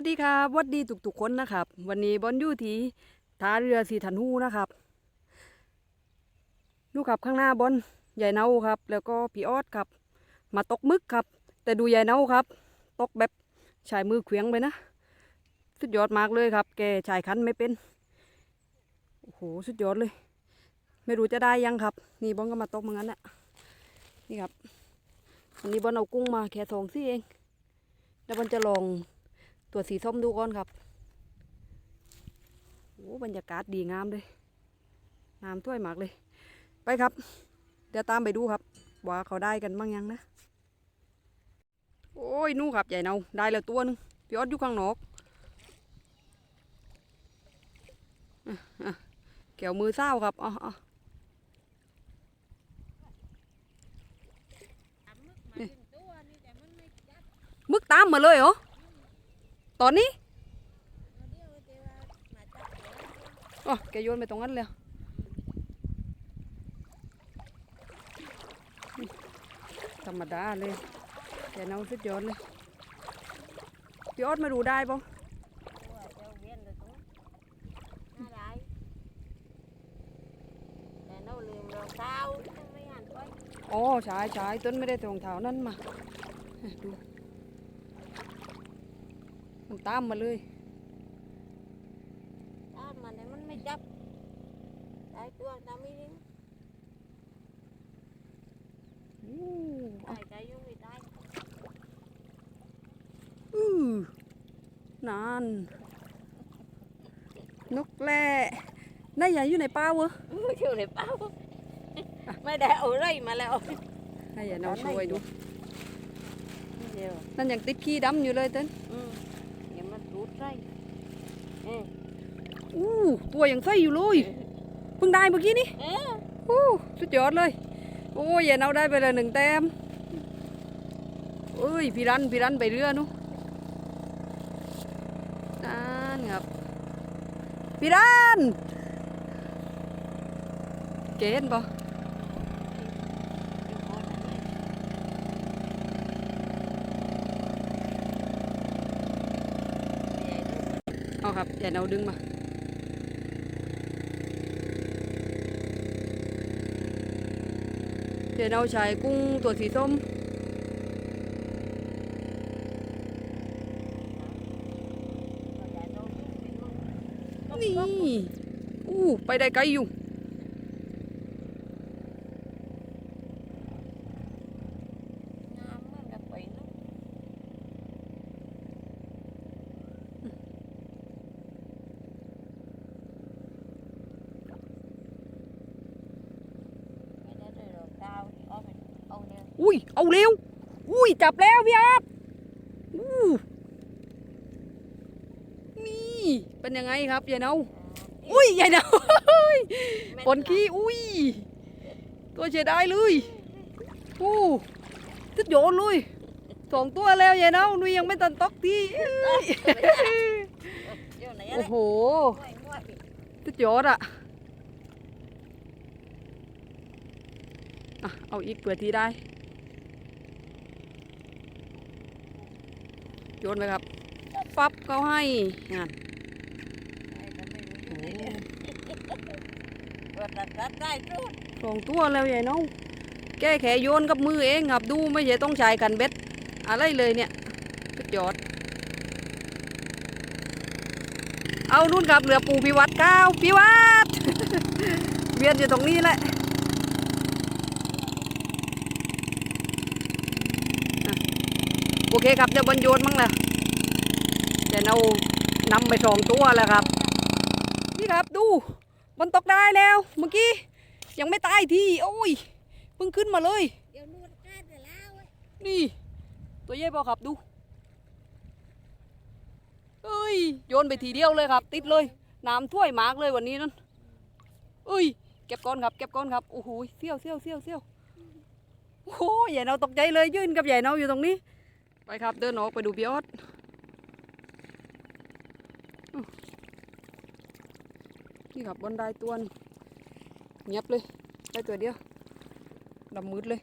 วัสดีครับวัสดีทุกๆคนนะครับ วันนี้บอลอยู่ที่ท่าเรือสีถันหูนะครับนู่ครับข้างหน้าบอลใหญ่เน่าครับ แล้วก็พี่ออดครับ มาตกมึกครับ แต่ดูใหญ่เน่าครับ ตกแบบชายมือเขวียงไปนะ สุดยอดมากเลยครับ แกชายคันไม่เป็นโอ้โหสุดยอดเลย ไม่รู้จะได้ยังครับ นี่บอลก็มาตกเหมือนกันแหละนี่ครับอันนี้บอลเอากุ้งมาแค่สองซี่เองแล้วบอลจะลอง ตัวสีส้มดูก่อนครับโอ้บรรยากาศดีงามเลยน้ำถ้วยมากเลย ไปครับ เดี๋ยวตามไปดูครับ ว่าเขาได้กันบ้างยังนะ โอ้ยนู่ครับใหญ่เนาได้แล้วตัวหนึงพี่ออดอยู่ข้างนอกอะอะแก้วมือเศร้าครับอ๋ออ๋อมึกตามมาเลยเหรอ ตอนนี้อ๋อแกโยนไปตรงนั้นเลยธรรมดาเลยแกเนาสุดยอดเลยพี่ออดมาดูได้ปะอ๋อใช่ใช่ต้นไม่ได้ตรงเท้านั่นมาดู มันตามมาเลยมันไม่จับได้ตัวตาไม่ดิ้งอู้ได้ใจยุ่งไม่ได้อือนานนกแร่ได้ใหญ่อยู่ในป่าวะอยู่ในเป้าไม่ได้เอาไรมาแล้วให้อย่าน้องช่วยดูเดี๋ยวนั่นยังติดขี้ดำอยู่เลยเต้น ไรเอออู้ตัวยังใสอยู่เลยเพิ่งได้เมื่อกี้นี่เอออู้สุดยอดเลย โอ้ยอย่าเอาได้ไปเลยหนึ่งแต้มเอ้ยพี่รันพี่รันไปเรือนู้นั่นครับพี่รันเกณฑ์ปะ เอา ครับอย่าเอาดึงมาเดี๋ยวเราใช้กุ้งตัวสีส้ม นี่ อู้ ไปได้ไกลอยู่ น้ำมันกับไปนู่นไม่ได้เลยหรอกดาวที่เอาไปเอุ้ย เอาเร็ว อุ้ย จับแล้วพี่อาร์ตอู้นี่เป็นยังไงครับยายเนาอุ้ยยายเนาปนขี้อุ้ย ตัวเสียดายเลยอู้สุดโยอดเลยสองตัวแล้วยายเนาหนุยยังไม่ตันตอกที่โอ้โหมวยมวยสุดยอะเอาอีกเผื่อทีได้ โยนไปครับปั๊บเขาให้งานตัวตัดตัดได้จุดสองตัวแล้วใหญ่น้องแก้แขโยนกับมือเองครับดูไม่ใช่ต้องใช้กันเบ็ดอะไรเลยเนี่ยสุดยอด เอานู่นครับเรือปูพิวัตรก้าวพิวัตรเวียนอยู่ตรงนี้แหละ โอเคครับเดี๋ยวบรรโยนมั้งแหละเดี๋ยวเรานำไปสองตัวแล้วครับ นี่ครับดูมันตกได้แล้ว เมื่อกี้ยังไม่ตายทีโอ้ยเพิ่งขึ้นมาเลยเดี๋ยวนวดก้านเดี๋ยวแล้วนี่ ตัวเย่เปล่าครับดูเอ้ยโยนไปทีเดียวเลยครับ ติดเลยน้ำท่วยมากเลยวันนี้นั่นเอ้ยเก็บก้อนครับเก็บก้อนครับโอ้โหเสี้ยวเสี้ยวเสี้ยวเสี้ยวโอ้โหใหญ่เนาตกใจเลยยืนกับใหญ่เนาอยู่ตรงนี้ ไปครับเดินออกไปดูพี่ออสนี่ครับบนได้ตัวเงียบเลยได้ตัวเดียวดำมืดเลย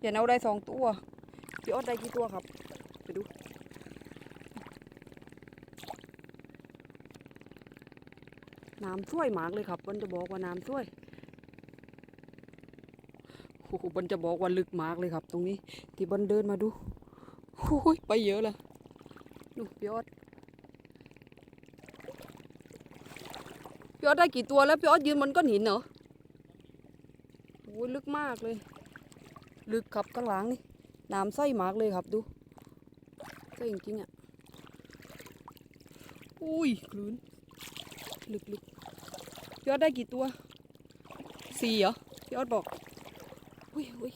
อย่าเอาได้สองตัวพี่ออสได้กี่ตัวครับ ไปดูน้ำช่วยมากเลยครับมันจะบอกว่าน้ำช่วย โอ้โหบนจะบอกว่าลึกมากเลยครับ ตรงนี้ ที่บนเดินมาดูโอ้ยไปเยอะเลยดูพี่ออดพี่ออดได้กี่ตัวแล้วพี่ออดยืนบนก้อนหินเหรอโอ้ยลึกมากเลย ลึกครับข้างหลังนี่น้ำใสมากเลยครับดูใสจริงๆอะอุ้ยคลื่นลึกลึกพี่ออดได้กี่ตัวสี่เหรอพี่ออดบอก อุ้ยอุ้ย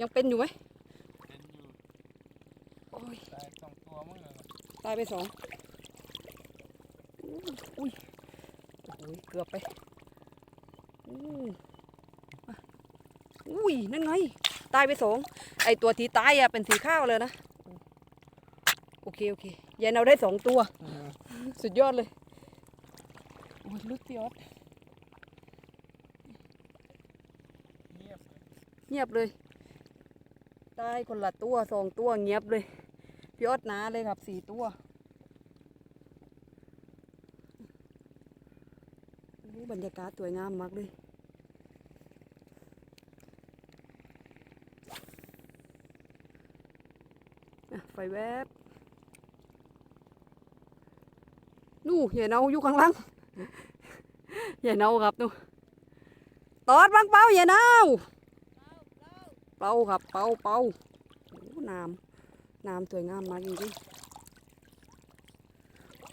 ยังเป็นอยู่ไหมเป็นอยู่โอ้ยตายสองตัวมั้งเหรอตายไปสองอุ้ยอุ้ยโอ้โหเกือบไปอู้อะอุ้ยนั่นไงตายไปสองไอตัวที่ตายอะเป็นสีข้าวเลยนะโอเคโอเคยายเราได้สองตัว สุดยอดเลยโอ้ยลึกพี่ออส เงียบเลย เงียบเลยตายคนละตัวสองตัวเงียบเลยพี่ออสหนาเลยครับสี่ตัวบรรยากาศสวยงามมากเลยไฟแวบ นู่ใหญ่เนาอยู่ข้างล่างใหญ่เนาครับนู่ตอดบางเป้าใหญ่เนา เป้าครับ เป้าเป้าโอ้น้ำน้ำสวยงามมากจริงๆ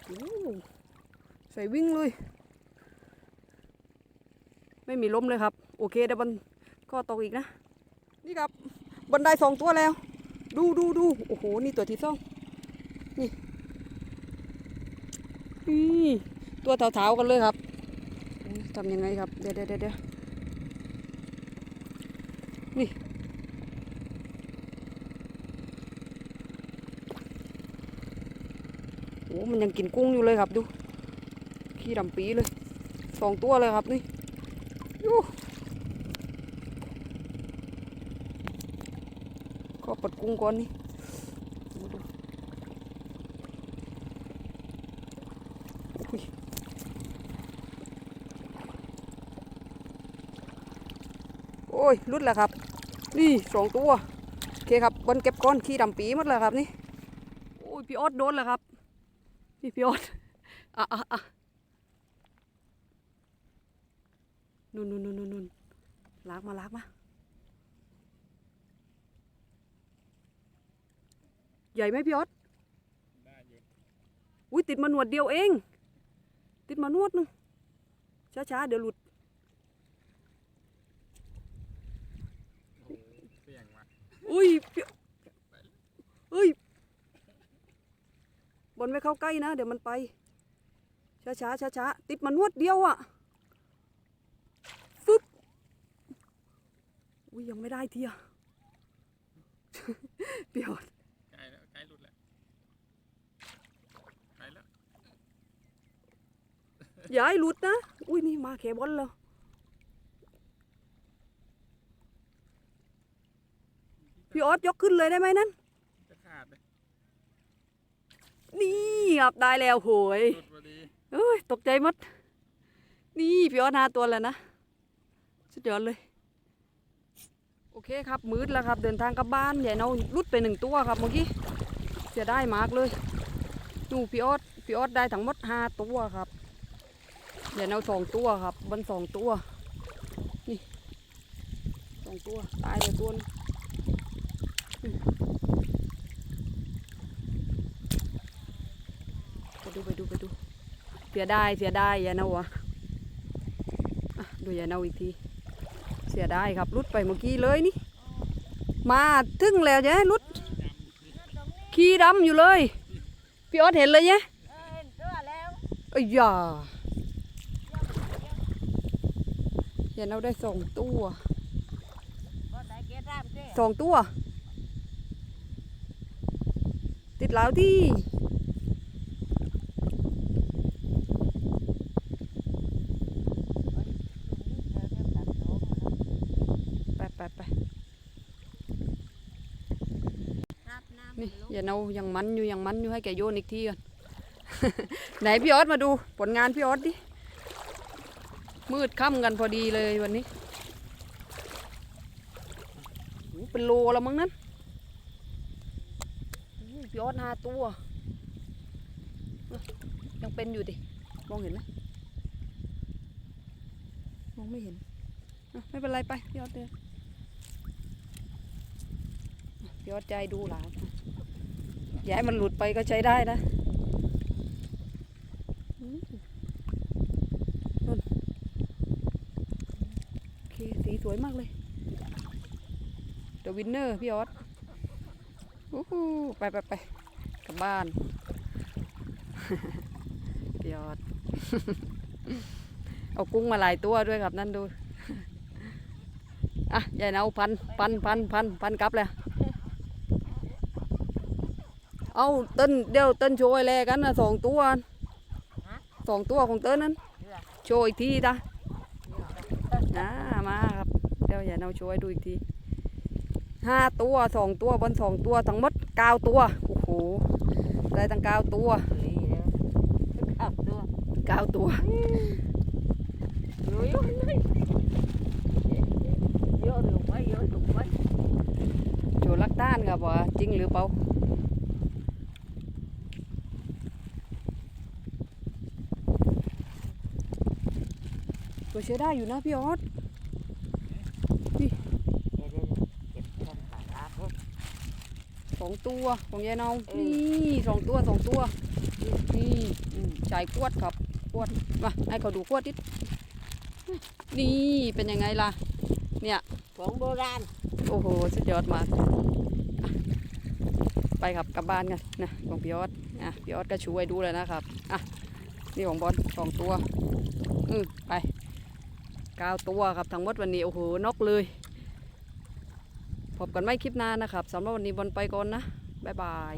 โอ้ใส่วิ่งเลย ไม่มีล้มเลยครับ โอเคเดี๋ยวมันก็ตกอีกนะ นี่ครับบันไดสองตัวแล้ว ดูดูดูโอ้โห นี่ตัวที่สองนี่นี่ตัวเถาๆกันเลยครับทำยังไงครับ เดะเดี๋ยวเดี๋ยวเดี๋ยวนี่โอ้ มันยังกินกุ้งอยู่เลยครับดู ขี้ดำปีเลยสองตัวเลยครับนี่ยูขอปัดกุ้งก่อนนี่ดูโอ้ยรุดแล้วครับ นี่สองตัว โอเคครับบนเก็บก้อนขี้ดำปีหมดแล้วครับนี่ โอ้ยพี่ออดโดนแล้วครับ นี่พี่ออดอะอะอะนู่นนู่นนู่นนู่นลากมาลากมา ใหญ่ไหมพี่ออสได้อยู่อุ้ยติดมาหนวดเดียวเอง ติดมาหนวดนึง ช้าๆ เดี๋ยวหลุดโอ้โหเสี่ยงว่ะอุ้ยพี่เฮ้ย บอลไม่เข้าใกล้นะ เดี๋ยวมันไป ช้าช้าช้าช้าๆติดมานวดเดียวอะ่ะฟึบอุ้ยยังไม่ได้ทีอะเปียวใกล้แล้วใกล้หลุดแล้วใกล้แล้วอย่าให้หลุดนะ อุ้ยนี่มาแขบอลแล้วพี่ออสยกขึ้นเลยได้ไหมนั่นจะขาดเลย นี่ครับได้แล้วโหยหลุดพอดีเอ้ยตกใจหมดนี่พี่ออสหาตัวแล้วนะสุดยอดเลย โอเคครับมืดแล้วครับ เดินทางกลับบ้านใหญ่เนารุดไปหนึ่งตัวครับเมื่อกี้เสียได้มากเลยนู่พี่ออสพี่ออสได้ทั้งหมดห้าตัวครับใหญ่เนาสองตัวครับบนสองตัวนี่สองตัวตายไปตัวหนึงอืมไป ดูไปดูไปดู เสียดายเสียดายอย่าเนาวะอะดูอย่าเนาอีกที เสียดายครับรุดไปเมื่อกี้เลยนี่ มาถึงแล้วจ้ะรุดขี้ดำอยู่เลย พี่ออสเห็นเลยเนี่ยเออเห็นตัวแล้วเอ้ยอย่าอย่าเอาได้สองตัวก็ได้เกตามเจ้สองตัว ติดแล้วที่ ไปไปไป รับน้ำ นี่ อย่าเอายังมันอยู่ยังมันอยู่ให้แกโยนอีกทีก่อน ไหนพี่ออสมาดูผลงานพี่ออสดิ มืดค่ำกันพอดีเลยวันนี้ เป็นโลแล้วมั้งนั้นพี่ออดห้าตัว ยังเป็นอยู่ดิ มองเห็นไหมมองไม่เห็น ไม่เป็นไรไปพี่ออดเดินพี่ออดใจดูหลาน อย่าให้มันหลุดไปก็ใช้ได้นะนู่นโอเคสีสวยมากเลยเดอะวินเนอร์พี่ออสอู้หูไปไปไปกลับบ้านพี่ออสเอากุ้งมาหลายตัวด้วยครับนั่นดูอะยายเนาพันพันพันพันพันกลับเลย เอาเต้นเดี๋ยวเต้นโชว์ไอ้แลกันนะสองตัวสองตัวของเต้นนั้น โชว์อีกทีจ้ะอ่ามาครับเดี๋ยวยายเนาโชว์ให้ดูอีกทีห้าตัวสองตัวบนสองตัวทั้งหมดเก้าตัวโอ้โหได้ตั้งเก้าตัวนี่เลยขับตัวเก้าตัวรู้อยู่ไหมโยนลงไปโยนลงไปโชว์ลักต้านครับว่าจริงหรือเปล่า ตัวเชื่อได้อยู่นะพี่ออสเดี๋ยวเดี๋ยวเดี๋ยวเก็บต้นขาลากไว้สองตัวของยายเนาเออนี่สองตัวสองตัวนี่อืมจ่ายขวดครับขวดมาให้เขาดูขวดนิดนี่เป็นยังไงล่ะ เนี่ยของโบราณโอ้โหสุดยอดมากอะไปครับกลับบ้านกันนะของพี่ออสอะพี่ออสก็ช่วยดูเลยนะครับอะนี่ของบอลสองตัวอืมไป เก้าตัวครับทั้งหมดวันนี้โอ้โหนกเลย พบกันไม่คลิปหน้านะครับสำหรับวันนี้บอลไปก่อนนะ บ๊ายบาย